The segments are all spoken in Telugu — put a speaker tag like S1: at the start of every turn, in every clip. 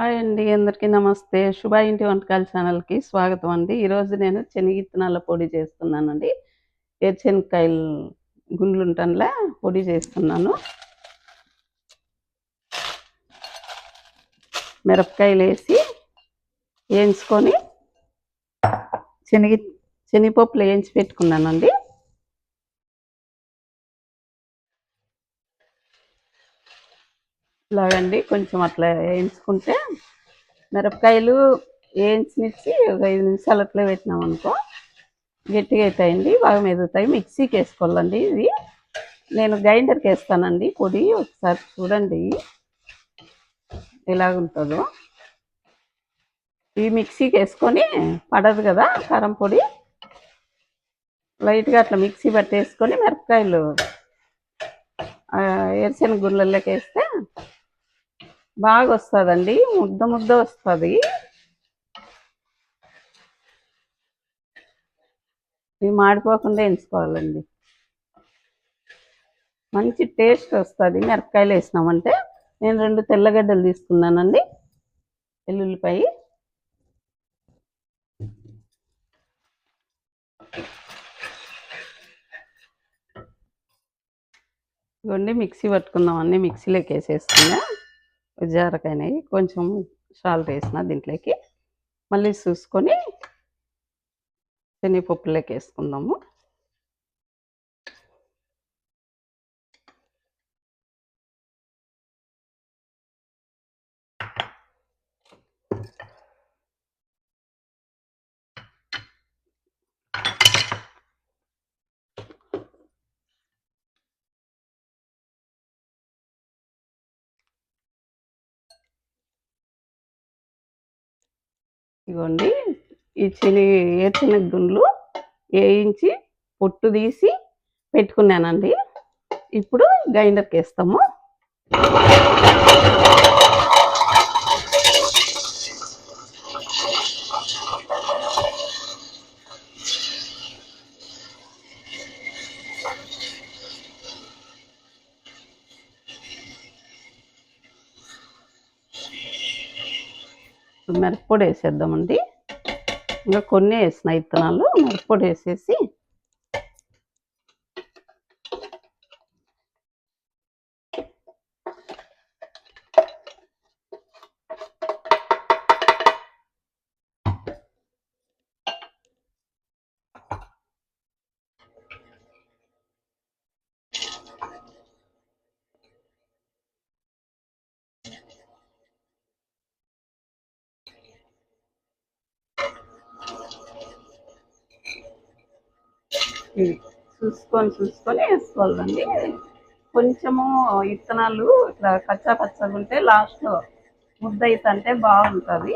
S1: హాయ్ అండి అందరికీ నమస్తే. శుభ ఇంటి వంటకాల ఛానల్కి స్వాగతం అండి. ఈరోజు నేను శనగిత్తనాల పొడి చేస్తున్నానండి. ఏరుశనక్కాయలు గుండ్లు ఉంటానులే పొడి చేస్తున్నాను. మిరపకాయలు వేసి వేయించుకొని శనగి శనగపప్పులు వేయించి పెట్టుకున్నానండి. ఇలాగండి కొంచెం అట్లా వేయించుకుంటే మిరపకాయలు వేయించినిచ్చి ఒక ఐదు నిమిషాలు అట్లా పెట్టినాం అనుకో గట్టిగా అవుతాయండి బాగా మెదుగుతాయి. మిక్సీకి వేసుకోవాలండి ఇది. నేను గ్రైండర్కి వేస్తానండి. పొడి ఒకసారి చూడండి. ఎలాగుంటుందో ఈ మిక్సీకి వేసుకొని పడదు కదా కారం పొడి. లైట్గా అట్లా మిక్సీ పట్టేసుకొని మిరపకాయలు ఎరిసిన గుళ్ళల్లోకి వేస్తే బాగా వస్తుందండి ముద్ద ముద్ద వస్తుంది. ఇవి మాడిపోకుండా ఎంచుకోవాలండి. మంచి టేస్ట్ వస్తుంది మిరపకాయలు వేసినామంటే. నేను రెండు తెల్లగడ్డలు తీసుకున్నానండి వెల్లుల్లిపాయ. ఇవ్వండి మిక్సీ పట్టుకుందాం అన్నీ మిక్సీలోకి వేసేస్తున్నా. జారకైనాయి కొంచెం సాల్ట్ వేసిన దీంట్లోకి. మళ్ళీ చూసుకొని శనగపప్పులోకి వేసుకుందాము. ఇదిగోండి ఈ శని ఏరుశనగ గుండ్లు వేయించి పొట్టు తీసి పెట్టుకున్నానండి. ఇప్పుడు గ్రైండర్కి వేస్తాము మిరప్పొడి వేసేద్దామండి. ఇంకా కొన్ని వేసిన ఇత్తనాలు మిరప్పొడి వేసేసి చూసుకొని చూసుకొని వేసుకోవాలండి. కొంచెము ఇత్తనాలు ఇట్లా కచ్చా పచ్చగా ఉంటే లాస్ట్లో ముద్ద అంటే బాగుంటుంది.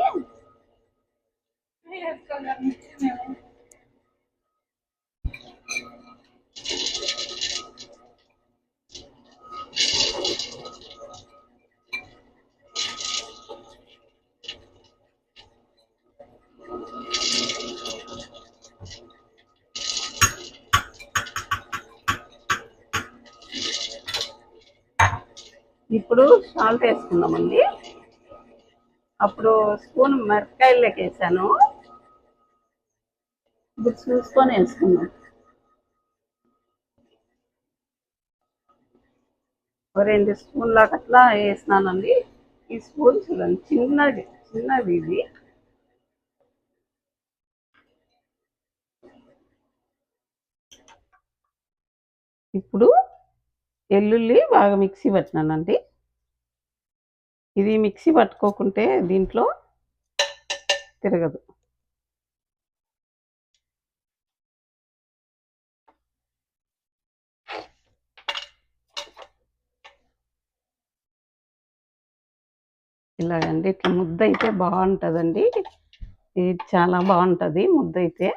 S1: ఇప్పుడు సాల్ట్ వేసుకుందామండి. అప్పుడు స్పూన్ మిరపకాయలకి వేసాను. ఇప్పుడు చూసుకొని వేసుకుందాం. ఒక రెండు స్పూన్ల అట్లా వేసినానండి. ఈ స్పూన్ చూడండి చిన్నది చిన్నది ఇది. ఇప్పుడు వెల్లుల్లి బాగా మిక్సీ పట్టినానండి. ఇది మిక్సీ పట్టుకోకుంటే దీంట్లో తిరగదు. ఇలాగండి ఇట్లా ముద్ద అయితే బాగుంటుందండి. ఇది చాలా బాగుంటుంది ముద్ద అయితే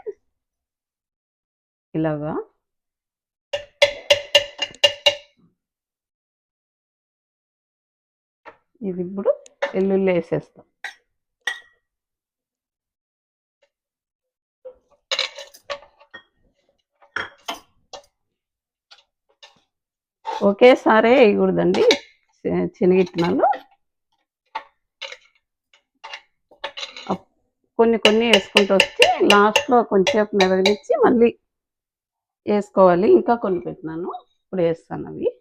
S1: ఇలాగా. ఇది ఇప్పుడు వెల్లుల్లి వేసేస్తాం. ఒకేసారి వేయకూడదండి. శనగిత్తనాలు కొన్ని కొన్ని వేసుకుంటూ వచ్చి లాస్ట్లో కొంచెంసేపు మెదగనిచ్చి మళ్ళీ వేసుకోవాలి. ఇంకా కొన్ని పెట్టినాను. ఇప్పుడు వేస్తాను అవి.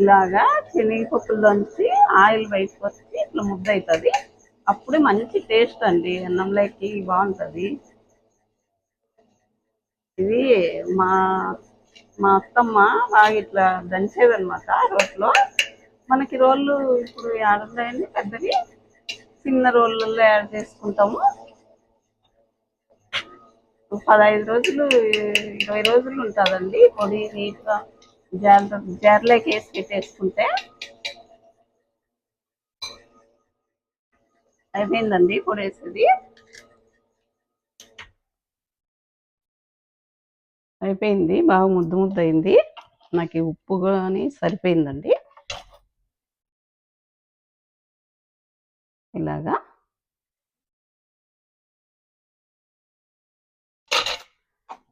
S1: ఇలాగా శనగపప్పులోంచి ఆయిల్ బయటకు వచ్చి ఇట్లా ముద్ద అవుతుంది అప్పుడు మంచి టేస్ట్ అండి. అన్నంలోకి బాగుంటుంది. ఇది మా మా అత్తమ్మ బాగా ఇట్లా దంచేది అనమాట రోట్లో. మనకి రోళ్ళు ఇప్పుడు ఏడున్నాయండి పెద్దవి? చిన్న రోళ్ళల్లో యాడ్ చేసుకుంటాము. పదహైదు రోజులు ఇరవై రోజులు ఉంటుందండి. పొడి నీట్గా జార్ జార్లోకి వేసి పెట్టేసుకుంటే అయిపోయిందండి పొడి వేసేది అయిపోయింది బాగా ముద్దు ముద్దు అయింది నాకు ఉప్పు కానీ సరిపోయిందండి. ఇలాగా.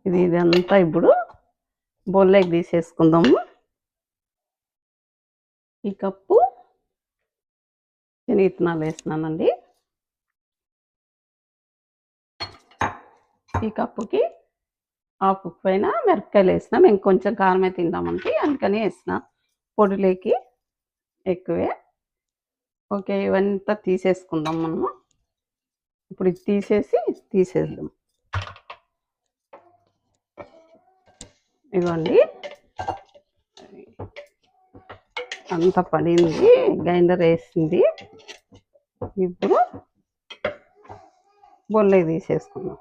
S1: ఇది ఇదంతా ఇప్పుడు బొల్లెకి తీసేసుకుందాము ఈ కప్పు శనగిత్తనాలు వేసినానండి ఈ కప్పుకి హాఫ్ పైన మిరపకాయలు వేసినాం మేము కొంచెం కారమే తిందామంటే అందుకని వేసిన. పొడిలోకి ఎక్కువే. ఓకే ఇవంతా తీసేసుకుందాం మనము. ఇప్పుడు ఇది తీసేసి తీసేద్దాం. ఇవ్వండి అంత పడింది గ్రైండర్ వేసింది. ఇప్పుడు బొల్లే తీసేసుకున్నాం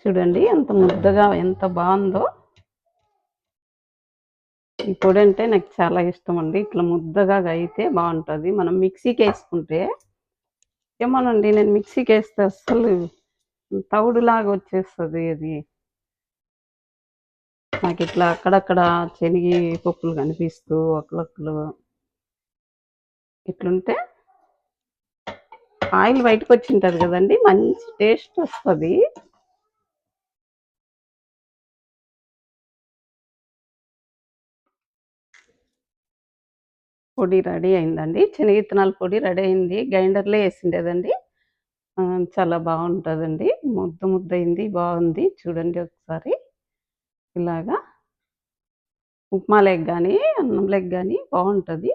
S1: చూడండి ఎంత ముద్దగా ఎంత బాగుందో. ఈ పొడి అంటే నాకు చాలా ఇష్టం అండి ఇట్లా ముద్దగా అయితే బాగుంటుంది. మనం మిక్సీకి వేసుకుంటే ఏమోనండి నేను మిక్సీకి వేస్తే అస్సలు తవుడులాగా వచ్చేస్తుంది అది. నాకు ఇట్లా అక్కడక్కడ శనగి పప్పులు కనిపిస్తూ ఒకలొక్కలు ఇట్లుంటే ఆయిల్ బయటకు వచ్చింటుంది కదండి మంచి టేస్ట్ వస్తుంది. పొడి రెడీ అయిందండి. శనగిత్తనాల పొడి రెడీ అయింది. గ్రైండర్లో వేసిండేదండి. చాలా బాగుంటుందండి. ముద్ద ముద్ద అయింది బాగుంది. చూడండి ఒకసారి. ఇలాగా ఉప్మా లెగ్ కానీ అన్నం లెగ్ కానీ బాగుంటుంది.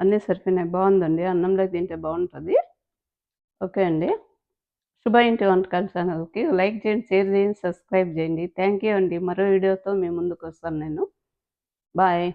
S1: అన్నీ సరిపోయినాయి. బాగుందండి. అన్నంలో తింటే బాగుంటుంది. ఓకే అండి. శుభ ఇంటి వంటకాల ఛానల్కి లైక్ చేయండి షేర్ చేయండి సబ్స్క్రైబ్ చేయండి. థ్యాంక్ యూ అండి. మరో వీడియోతో మీ ముందుకు వస్తాను నేను. బాయ్.